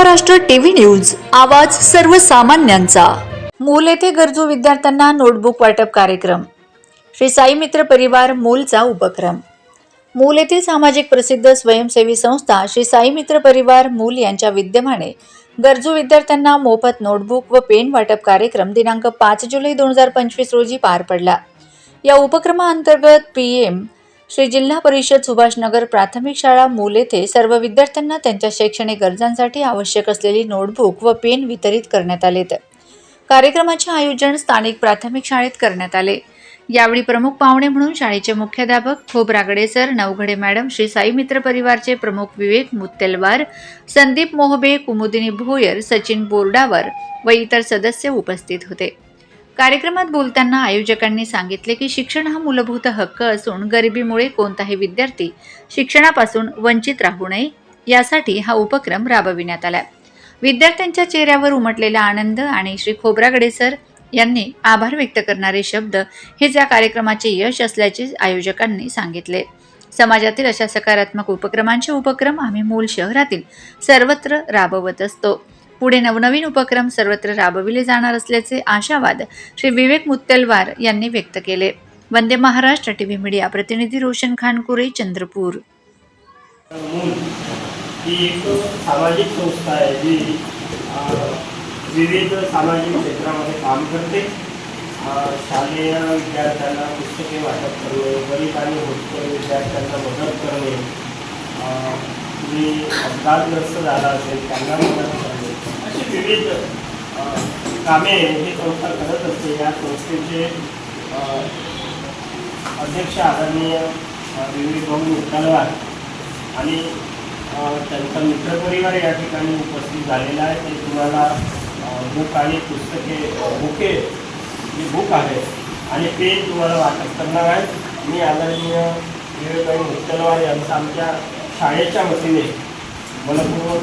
Maharashtra TV news आवाज सर्वसामान्यांचा. मूल येथे गरजू विद्यार्थ्यांना नोटबुक वाटप कार्यक्रम. श्री साई मित्र परिवार मूलचा उपक्रम. मूल येथील सामाजिक प्रसिद्ध स्वयंसेवी संस्था श्री साई मित्र परिवार मूल यांच्या विद्यमाने गरजू विद्यार्थ्यांना मोफत नोटबुक व पेन वाटप कार्यक्रम दिनांक पाच जुलै दोन हजार पंचवीस रोजी पार पडला. या उपक्रमाअंतर्गत पी एम श्री जिल्हा परिषद सुभाषनगर प्राथमिक शाळा मूल येथे सर्व विद्यार्थ्यांना त्यांच्या शैक्षणिक गरजांसाठी आवश्यक असलेली नोटबुक व पेन वितरित करण्यात आलेत कार्यक्रमाचे आयोजन स्थानिक प्राथमिक शाळेत करण्यात आले. यावेळी प्रमुख पाहुणे म्हणून शाळेचे मुख्याध्यापक खोबरागडे सर नवघडे मॅडम श्री साई मित्र परिवारचे प्रमुख विवेक मुत्तेलवार संदीप मोहबे कुमुदिनी भोयर सचिन बोर्डावर व इतर सदस्य उपस्थित होते. कार्यक्रमात बोलताना आयोजकांनी सांगितले की शिक्षण हा मूलभूत हक्क असून गरिबीमुळे कोणताही विद्यार्थी शिक्षणापासून वंचित राहू नये यासाठी हा उपक्रम राबविण्यात आला विद्यार्थ्यांच्या चेहऱ्यावर उमटलेला आनंद आणि श्री खोब्रागडे सर यांनी आभार व्यक्त करणारे शब्द हेच या कार्यक्रमाचे यश असल्याचे आयोजकांनी सांगितले. समाजातील अशा सकारात्मक उपक्रमांचे उपक्रम आम्ही मूल शहरातील सर्वत्र राबवत असतो. पुढे नवनवीन उपक्रम सर्वत्र राबविले जाणार असल्याचे आशावाद श्री विवेक मुत्तलवार यांनी व्यक्त केले. Vande Maharashtra T V media प्रतिनिधी रोशन खानकुरे चंद्रपूर. ही एक सामाजिक संस्था आहे जी विविध सामाजिक क्षेत्रामध्ये काम करते. शालेय विद्यार्थ्यांना पुस्तके वाटप करणे गरीब आणि होतकरी विद्यार्थ्यांना मदत करणे. अ, अपघातग्रस्त झाला असेल त्यांना मदत करणे. अशी विविध कामे ही संस्था करत असते. या संस्थेचे अध्यक्ष आदरणीय विविध विवेक भाऊ आणि त्यांचा मित्रपरिवार या ठिकाणी उपस्थित झालेला आहे. ते तुम्हाला बुक आणि पुस्तके बुके जे बुक आहे आणि ते तुम्हाला वाटप करणार आहे. मी आदरणीय विवेकभाई मुत्तलवार यांचा आमच्या शाळेच्या वतीने मनपूर्वक